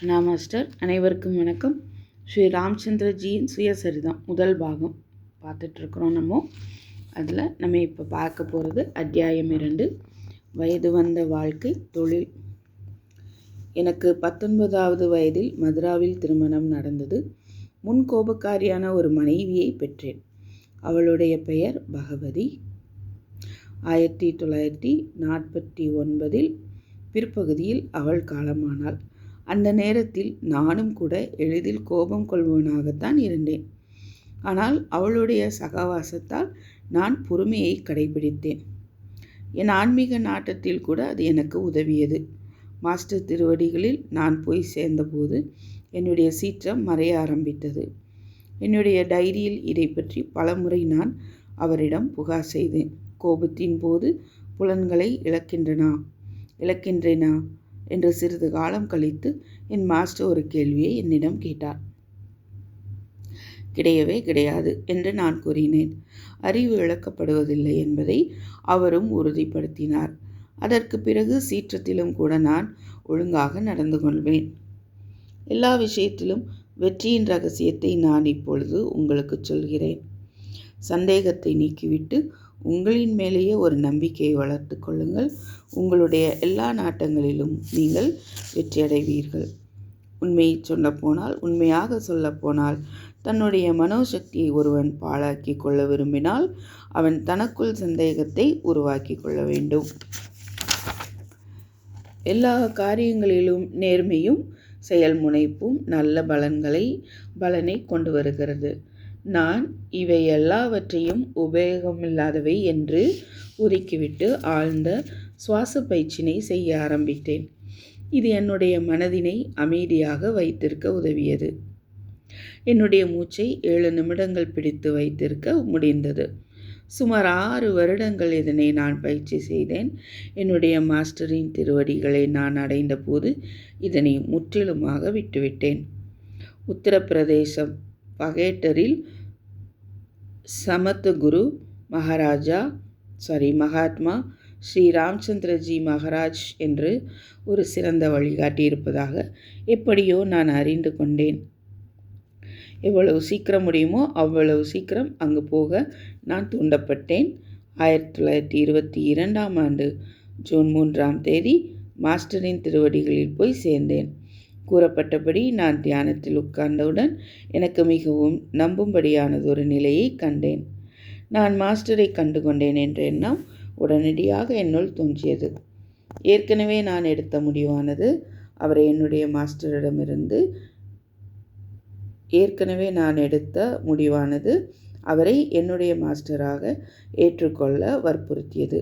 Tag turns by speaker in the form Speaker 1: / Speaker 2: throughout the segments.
Speaker 1: நான் மாஸ்டர் அனைவருக்கும் வணக்கம். ஸ்ரீ ராமச்சந்திரஜியின் சுயசரிதம் முதல் பாகம் பார்த்துட்ருக்குறோம் நம்ம. அதில் நம்ம இப்போ பார்க்க போகிறது அத்தியாயம் இரண்டு. வயது வந்த வாழ்க்கை தொழில். எனக்கு பத்தொன்பதாவது வயதில் மதுராவில் திருமணம் நடந்தது. முன் கோபக்காரியான ஒரு மனைவியை பெற்றேன். அவளுடைய பெயர் பகவதி. ஆயிரத்தி தொள்ளாயிரத்தி நாற்பத்தி ஒன்பதில் பிற்பகுதியில் அவள் காலமானாள். அந்த நேரத்தில் நானும் கூட எளிதில் கோபம் கொள்வனாகத்தான் இருந்தேன். ஆனால் அவளுடைய சகவாசத்தால் நான் பொறுமையை கடைபிடித்தேன். என் ஆன்மீக நாட்டத்தில் கூட அது எனக்கு உதவியது. மாஸ்டர் திருவடிகளில் நான் போய் சேர்ந்தபோது என்னுடைய சீற்றம் மறைய ஆரம்பித்தது. என்னுடைய டைரியில் இதை பற்றி பலமுறை நான் அவரிடம் புகார் செய்தேன். கோபத்தின் போது புலன்களை இழக்கின்றனா? இழக்கின்றேனா? என்று சிறிது காலம் கழித்து என் மாஸ்டர் ஒரு கேள்வியை என்னிடம் கேட்டார். கிடையவே கிடையாது என்று நான் கூறினேன். அறிவு இழக்கப்படுவதில்லை என்பதை அவரும் உறுதிப்படுத்தினார். அதற்கு பிறகு சீற்றத்திலும் கூட நான் ஒழுங்காக நடந்து கொள்வேன். எல்லா விஷயத்திலும் வெற்றியின் ரகசியத்தை நான் இப்பொழுது உங்களுக்கு சொல்கிறேன். சந்தேகத்தை நீக்கிவிட்டு உங்களின் மேலேயே ஒரு நம்பிக்கையை வளர்த்து கொள்ளுங்கள். உங்களுடைய எல்லா நாட்டங்களிலும் நீங்கள் வெற்றியடைவீர்கள் உண்மையை சொல்லப்போனால் உண்மையாக சொல்லப்போனால் தன்னுடைய மனோசக்தியை ஒருவன் பாழாக்கி கொள்ள விரும்பினால் அவன் தனக்குள் சந்தேகத்தை உருவாக்கி கொள்ள வேண்டும். எல்லா காரியங்களிலும் நேர்மையும் செயல் முனைப்பும் நல்ல பலன்களை பலனை கொண்டு வருகிறது. நான் இவை எல்லாவற்றையும் உபயோகமில்லாதவை என்று ஒதுக்கிவிட்டு ஆழ்ந்த சுவாச பயிற்சினை செய்ய ஆரம்பித்தேன். இது என்னுடைய மனதினை அமைதியாக வைத்திருக்க உதவியது. என்னுடைய மூச்சை ஏழு நிமிடங்கள் பிடித்து வைத்திருக்க முடிந்தது. சுமார் ஆறு வருடங்கள் இதனை நான் பயிற்சி செய்தேன். என்னுடைய மாஸ்டரின் திருவடிகளை நான் அடைந்த போது இதனை முற்றிலுமாக விட்டுவிட்டேன். உத்தரப்பிரதேசம் பகேட்டரில் சமத்து குரு மகாராஜா சாரி மகாத்மா ஸ்ரீ ராமச்சந்திரஜி மகாராஜ் என்று ஒரு சிறந்த வழிகாட்டி இருப்பதாக எப்படியோ நான் அறிந்து கொண்டேன். எவ்வளவு சீக்கிரம் முடியுமோ அவ்வளவு சீக்கிரம் அங்கு போக நான் தூண்டப்பட்டேன். ஆயிரத்தி தொள்ளாயிரத்தி இருபத்தி இரண்டாம் ஆண்டு ஜூன் மூன்றாம் தேதி மாஸ்டரின் திருவடிகளில் போய் சேர்ந்தேன். கூறப்பட்டபடி நான் தியானத்தில் உட்கார்ந்தவுடன் எனக்கு மிகவும் நம்பும்படியானது ஒரு நிலையை கண்டேன். நான் மாஸ்டரை கண்டு கொண்டேன் என்ற எண்ணம் உடனடியாக என்னுள் தோன்றியது. ஏற்கனவே நான் எடுத்த முடிவானது அவரை என்னுடைய மாஸ்டரிடமிருந்து ஏற்கனவே நான் எடுத்த முடிவானது அவரை என்னுடைய மாஸ்டராக ஏற்றுக்கொள்ள வற்புறுத்தியது.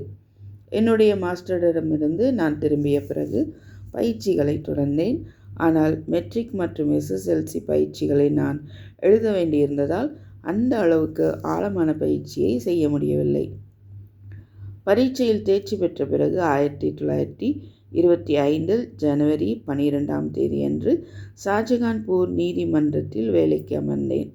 Speaker 1: என்னுடைய மாஸ்டரிடமிருந்து நான் திரும்பிய பிறகு பயிற்சிகளை தொடர்ந்தேன். ஆனால் மெட்ரிக் மற்றும் எஸ்எஸ்எல்சி பயிற்சிகளை நான் எழுத வேண்டியிருந்ததால் அந்த அளவுக்கு ஆழமான பயிற்சியை செய்ய முடியவில்லை. பரீட்சையில் தேர்ச்சி பெற்ற பிறகு ஆயிரத்தி தொள்ளாயிரத்தி இருபத்தி ஐந்தில் ஜனவரி பனிரெண்டாம் தேதி அன்று ஷாஜகான்பூர் நீதிமன்றத்தில் வேலைக்கு அமர்ந்தேன்.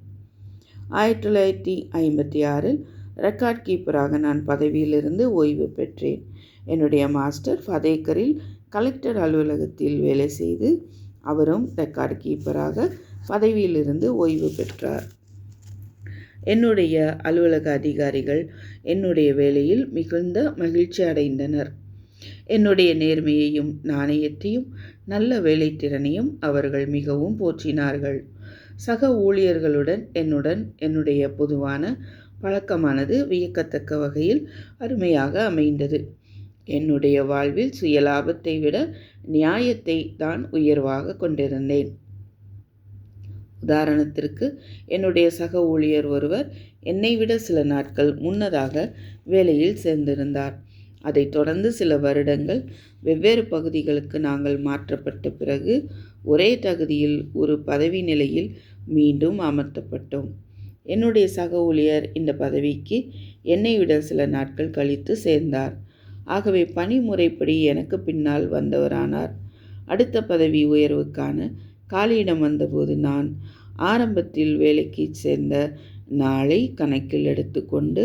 Speaker 1: ஆயிரத்தி தொள்ளாயிரத்தி ஐம்பத்தி ஆறில் ரெக்கார்ட் கீப்பராக நான் பதவியிலிருந்து ஓய்வு பெற்றேன். என்னுடைய மாஸ்டர் ஃபதேக்கரில் கலெக்டர் அலுவலகத்தில் வேலை செய்து அவரும் ரெக்கார்டு கீப்பராக பதவியிலிருந்து ஓய்வு பெற்றார். என்னுடைய அலுவலக அதிகாரிகள் என்னுடைய வேலையில் மிகுந்த மகிழ்ச்சி அடைந்தனர். என்னுடைய நேர்மையையும் நாணயத்தையும் நல்ல வேலைத்திறனையும் அவர்கள் மிகவும் போற்றினார்கள். சக ஊழியர்களுடன் என்னுடன் என்னுடைய பொதுவான பழக்கமானது வியக்கத்தக்க வகையில் அருமையாக அமைந்தது. என்னுடைய வாழ்வில் சுயலாபத்தை விட நியாயத்தை தான் உயர்வாக கொண்டிருந்தேன். உதாரணத்திற்கு என்னுடைய சக ஊழியர் ஒருவர் என்னை விட சில நாட்கள் முன்னதாக வேலையில் சேர்ந்திருந்தார். அதைத் தொடர்ந்து சில வருடங்கள் வெவ்வேறு பகுதிகளுக்கு நாங்கள் மாற்றப்பட்ட பிறகு ஒரே தகுதியில் ஒரு பதவி நிலையில் மீண்டும் அமர்த்தப்பட்டோம். என்னுடைய சக ஊழியர் இந்த பதவிக்கு என்னை விட சில நாட்கள் கழித்து சேர்ந்தார். ஆகவே பணி முறைப்படி எனக்கு பின்னால் வந்தவரானார். அடுத்த பதவி உயர்வுக்கான காலியிடம் வந்தபோது நான் ஆரம்பத்தில் வேலைக்கு சேர்ந்த நாளை கணக்கில் எடுத்துக்கொண்டு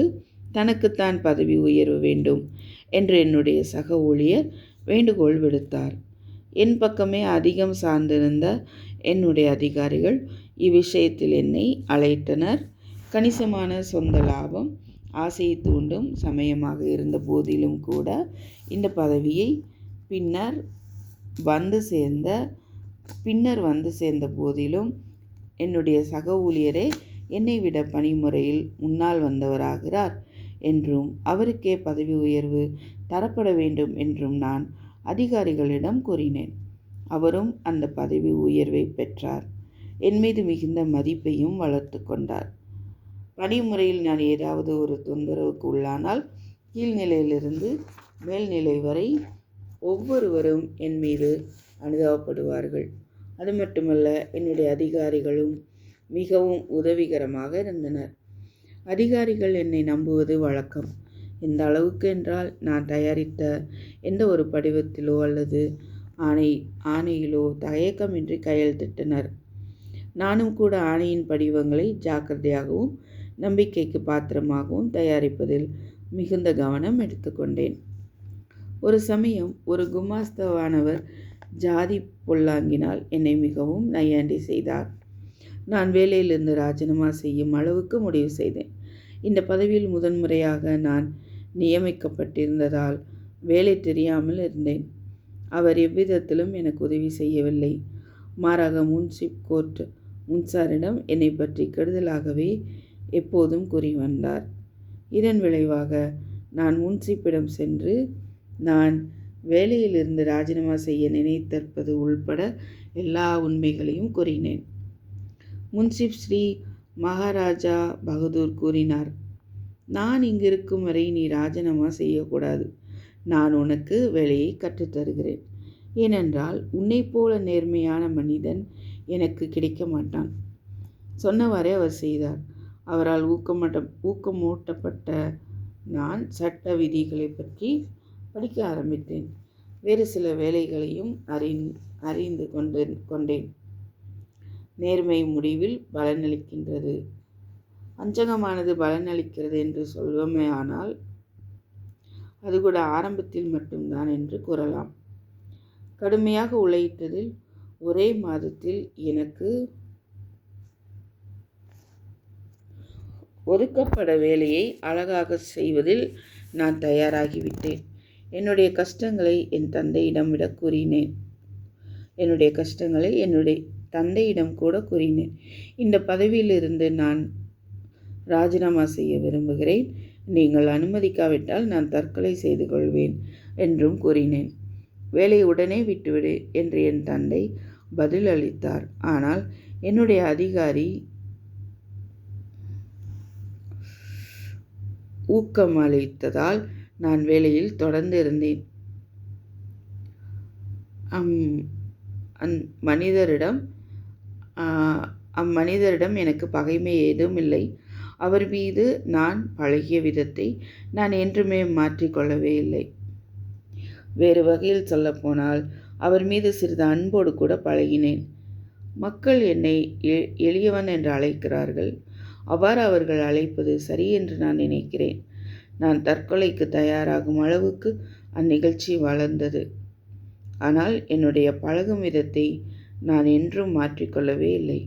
Speaker 1: தனக்குத்தான் பதவி உயர்வு வேண்டும் என்று என்னுடைய சக ஊழியர் வேண்டுகோள் விடுத்தார். என் பக்கமே அதிகம் சார்ந்திருந்த என்னுடைய அதிகாரிகள் இவ்விஷயத்தில் என்னை அழைத்தனர். கணிசமான சொந்த லாபம் ஆசையை தூண்டும் சமயமாக இருந்த போதிலும் கூட இந்த பதவியை பின்னர் வந்து சேர்ந்த பின்னர் வந்து சேர்ந்த போதிலும் என்னுடைய சக ஊழியரே என்னை விட பணிமுறையில் முன்னால் வந்தவராகிறார் என்றும் அவருக்கே பதவி உயர்வு தரப்பட வேண்டும் என்றும் நான் அதிகாரிகளிடம் கூறினேன். அவரும் அந்த பதவி உயர்வை பெற்றார். என் மீது மிகுந்த மதிப்பையும் வளர்த்து கொண்டார். பணிமுறையில் நான் ஏதாவது ஒரு தொந்தரவுக்கு உள்ளானால் கீழ்நிலையிலிருந்து மேல்நிலை வரை ஒவ்வொருவரும் என் மீது அனுதாபப்படுவார்கள் அது மட்டுமல்ல என்னுடைய அதிகாரிகளும் மிகவும் உதவிகரமாக இருந்தனர். அதிகாரிகள் என்னை நம்புவது வழக்கம். எந்த அளவுக்கு என்றால் நான் தயாரித்த எந்த ஒரு படிவத்திலோ அல்லது ஆணை ஆணையிலோ தயக்கமின்றி கையெழுத்திட்டனர். நானும் கூட ஆணையின் படிவங்களை ஜாக்கிரதையாகவும் நம்பிக்கைக்கு பாத்திரமாகவும் தயாரிப்பதில் மிகுந்த கவனம் எடுத்துக்கொண்டேன். ஒரு சமயம் ஒரு குமாஸ்தவானவர் ஜாதி பொல்லாங்கினால் என்னை மிகவும் நையாண்டி செய்தார். நான் வேலையிலிருந்து ராஜினாமா செய்யும் அளவுக்கு முடிவு செய்தேன். இந்த பதவியில் முதன்முறையாக நான் நியமிக்கப்பட்டிருந்ததால் வேலை தெரியாமல் இருந்தேன். அவர் எவ்விதத்திலும் எனக்கு உதவி செய்யவில்லை. மாறாக முன்சிப் கோர்ட் முன்சாரிடம் என்னை பற்றி கெடுதலாகவே எப்போதும் கூறி வந்தார். இதன் விளைவாக நான் முன்சிப்பிடம் சென்று நான் வேலையிலிருந்து ராஜினாமா செய்ய நினைத்திருப்பது உள்பட எல்லா உண்மைகளையும் கூறினேன். முன்சிப் ஸ்ரீ மகாராஜா பகதூர் கூறினார் நான் இங்கிருக்கும் வரை நீ ராஜினாமா செய்யக்கூடாது. நான் உனக்கு வேலையை கற்றுத்தருகிறேன் ஏனென்றால் உன்னை போல நேர்மையான மனிதன் எனக்கு கிடைக்க மாட்டான். சொன்னவாறே அவர் செய்தார். அவரால் ஊக்கமட்ட ஊக்கமூட்டப்பட்ட நான் சட்ட விதிகளை பற்றி படிக்க ஆரம்பித்தேன். வேறு சில வேலைகளையும் அறிந் அறிந்து கொண்டு கொண்டேன். நேர்மை முடிவில் பலனளிக்கின்றது. அஞ்சகமானது பலனளிக்கிறது என்று சொல்வோமே ஆனால் அது கூட ஆரம்பத்தில் மட்டும்தான் என்று கூறலாம். கடுமையாக உழைத்ததில் ஒரே மாதத்தில் எனக்கு ஒதுக்கப்பட வேலையை அழகாக செய்வதில் நான் தயாராகிவிட்டேன். என்னுடைய கஷ்டங்களை என் தந்தையிடம் விட கூறினேன். என்னுடைய கஷ்டங்களை என்னுடைய தந்தையிடம் கூட கூறினேன். இந்த பதவியிலிருந்து நான் ராஜினாமா செய்ய விரும்புகிறேன். நீங்கள் அனுமதிக்காவிட்டால் நான் தற்கொலை செய்து கொள்வேன் என்றும் கூறினேன். வேலை உடனே விட்டுவிடு என்று என் தந்தை பதில் அளித்தார் ஆனால் என்னுடைய அதிகாரி ஊக்கம் அளித்ததால் நான் வேலையில் தொடர்ந்து இருந்தேன் அம் அந் மனிதரிடம் அம்மனிதரிடம் எனக்கு பகைமை ஏதும் இல்லை. அவர் மீது நான் பழகிய விதத்தை நான் என்றுமே மாற்றிக்கொள்ளவே இல்லை. வேறு வகையில் சொல்லப்போனால் அவர் மீது சிறிது அன்போடு கூட பழகினேன். மக்கள் என்னை எளியவன் என்று அழைக்கிறார்கள். அவ்வாறு அவர்கள் அழைப்பது சரி என்று நான் நினைக்கிறேன். நான் தற்கொலைக்கு தயாராகும் அளவுக்கு அந்நிகழ்ச்சி வளர்ந்தது. ஆனால் என்னுடைய பழகும் விதத்தை நான் என்றும் மாற்றிக்கொள்ளவே இல்லை.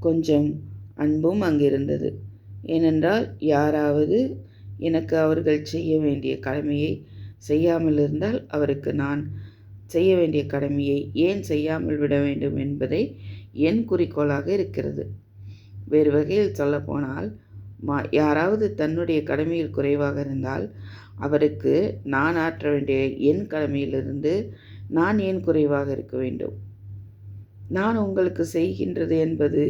Speaker 1: கொஞ்சம் அன்பும் அங்கிருந்தது. ஏனென்றால் யாராவது எனக்கு அவர்கள் செய்ய வேண்டிய கடமையை செய்யாமல் இருந்தால் அவருக்கு நான் செய்ய வேண்டிய கடமையை ஏன் செய்யாமல் விட வேண்டும் என்பதை என் குறிக்கோளாக இருக்கிறது. வேறு வகையில் சொல்லப்போனால் மா யாராவது தன்னுடைய கடமையில் குறைவாக இருந்தால் அவருக்கு நான் ஆற்ற வேண்டிய என் கடமையிலிருந்து நான் ஏன் குறைவாக இருக்க வேண்டும்? நான் உங்களுக்கு செய்கின்றது என்பது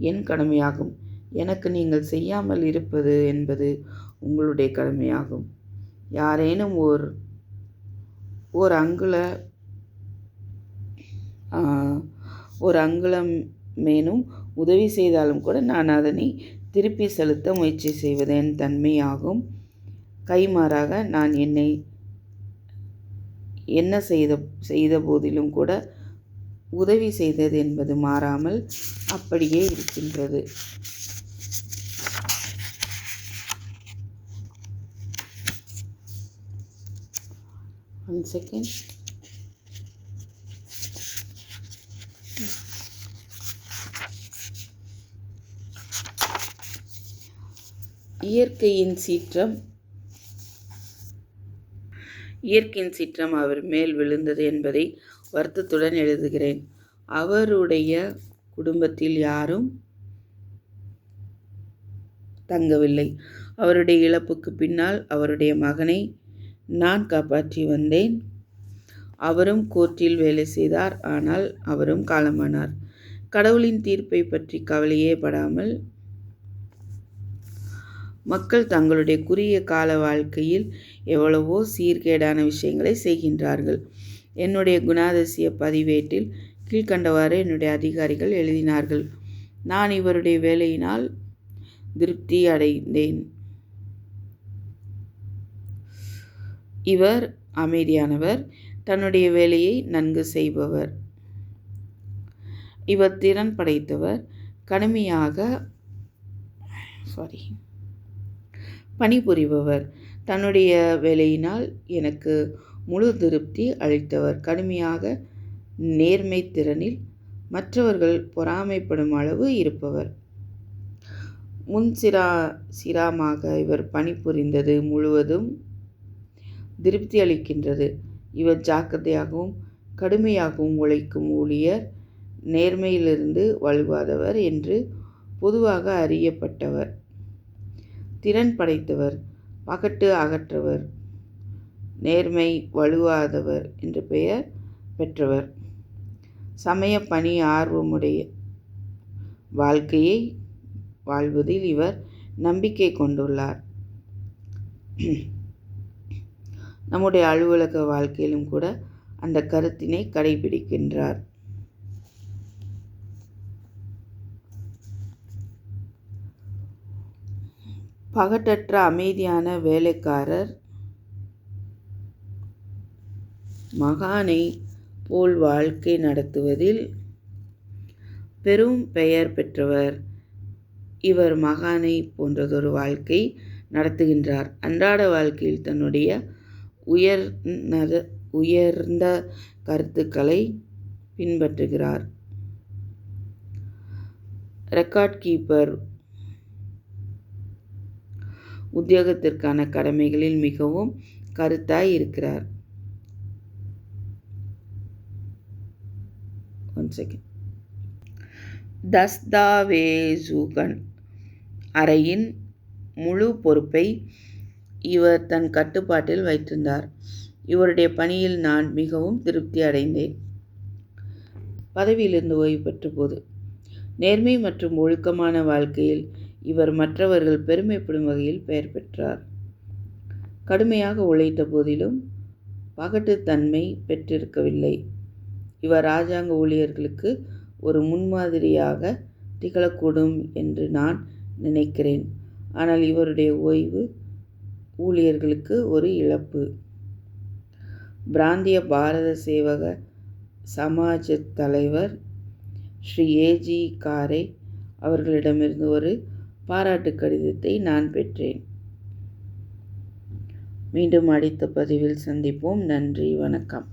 Speaker 1: என் கடமையாகும். எனக்கு நீங்கள் செய்யாமல் இருப்பது என்பது உங்களுடைய கடமையாகும். யாரேனும் ஓர் ஒரு அங்குல ஒரு அங்குலம் மேனும் உதவி செய்தாலும் கூட நான் அதனை திருப்பி செலுத்த முயற்சி செய்வது என் தன்மையாகும். கைமாறாக நான் என்னை என்ன செய்த செய்த போதிலும் கூட உதவி செய்தது என்பது மாறாமல் அப்படியே இருக்கின்றது. ஒன் செகண்ட் இயற்கையின் சீற்றம். இயற்கையின் சீற்றம் அவர் மேல் விழுந்தது என்பதை வருத்தத்துடன் எழுதுகிறேன். அவருடைய குடும்பத்தில் யாரும் தங்கவில்லை. அவருடைய இழப்புக்கு பின்னால் அவருடைய மகனை நான் காப்பாற்றி வந்தேன். அவரும் கோர்ட்டில் வேலை செய்தார். ஆனால் அவரும் காலமானார். கடவுளின் தீர்ப்பை பற்றி கவலையே படாமல் மக்கள் தங்களுடைய குறுகிய கால வாழ்க்கையில் எவ்வளவோ சீர்கேடான விஷயங்களை செய்கின்றார்கள். என்னுடைய குணாதிசய பதிவேட்டில் கீழ்கண்டவாறு என்னுடைய அதிகாரிகள் எழுதினார்கள். நான் இவருடைய வேலையினால் திருப்தி அடைந்தேன். இவர் அமைதியானவர். தன்னுடைய வேலையை நன்கு செய்பவர். இவர் திறன் படைத்தவர். கடுமையாக சாரி பணிபுரிபவர். தன்னுடைய வேலையினால் எனக்கு முழு திருப்தி அளித்தவர். கடுமையாக நேர்மை திறனில் மற்றவர்கள் பொறாமைப்படும் அளவு இருப்பவர். முன் சிரா சிராமாக இவர் பணிபுரிந்தது முழுவதும் திருப்தி அளிக்கின்றது. இவர் ஜாக்கிரதையாகவும் கடுமையாகவும் உழைக்கும் ஊழியர் நேர்மையிலிருந்து வலுவாதவர் என்று பொதுவாக அறியப்பட்டவர். திறன் படைத்தவர் பகட்டு அகற்றவர் நேர்மை வலுவாதவர் என்று பெயர் பெற்றவர். சமய பணி ஆர்வமுடைய வாழ்க்கையை வாழ்வதில் இவர் நம்பிக்கை கொண்டுள்ளார். நம்முடைய அலுவலக வாழ்க்கையிலும் கூட அந்த கருத்தினை கடைபிடிக்கின்றார். பகட்டற்ற அமைதியான வேலைக்காரர் மகானை போல் வாழ்க்கை நடத்துவதில் பெரும் பெயர் பெற்றவர். இவர் மகானை போன்றதொரு வாழ்க்கை நடத்துகின்றார். அன்றாட வாழ்க்கையில் தன்னுடைய உயர்ந்த உயர்ந்த கருத்துக்களை பின்பற்றுகிறார். ரெக்கார்ட் கீப்பர் உத்தியோகத்திற்கான கடமைகளில் மிகவும் கருத்தாய் இருக்கிறார். ஒன் செகண்ட் தஸ்தாவேசுகன் அறையின் முழு பொறுப்பை இவர் தன் கட்டுப்பாட்டில் வைத்திருந்தார். இவருடைய பணியில் நான் மிகவும் திருப்தி அடைந்தேன். பதவியிலிருந்து ஓய்வு பெற்ற போது நேர்மை மற்றும் ஒழுக்கமான வாழ்க்கையில் இவர் மற்றவர்கள் பெருமைப்படும் வகையில் பெயர் பெற்றார். கடுமையாக உழைத்த போதிலும் பகட்டுத்தன்மை பெற்றிருக்கவில்லை. இவர் இராஜாங்க ஊழியர்களுக்கு ஒரு முன்மாதிரியாக திகழக்கூடும் என்று நான் நினைக்கிறேன். ஆனால் இவருடைய ஓய்வு ஊழியர்களுக்கு ஒரு இழப்பு. பிராந்திய பாரத சேவக சமாஜ தலைவர் ஸ்ரீ ஏஜி காரே அவர்களிடமிருந்து ஒரு பாராட்டு கடிதத்தை நான் பெற்றேன். மீண்டும் அடுத்த பதிவில் சந்திப்போம். நன்றி. வணக்கம்.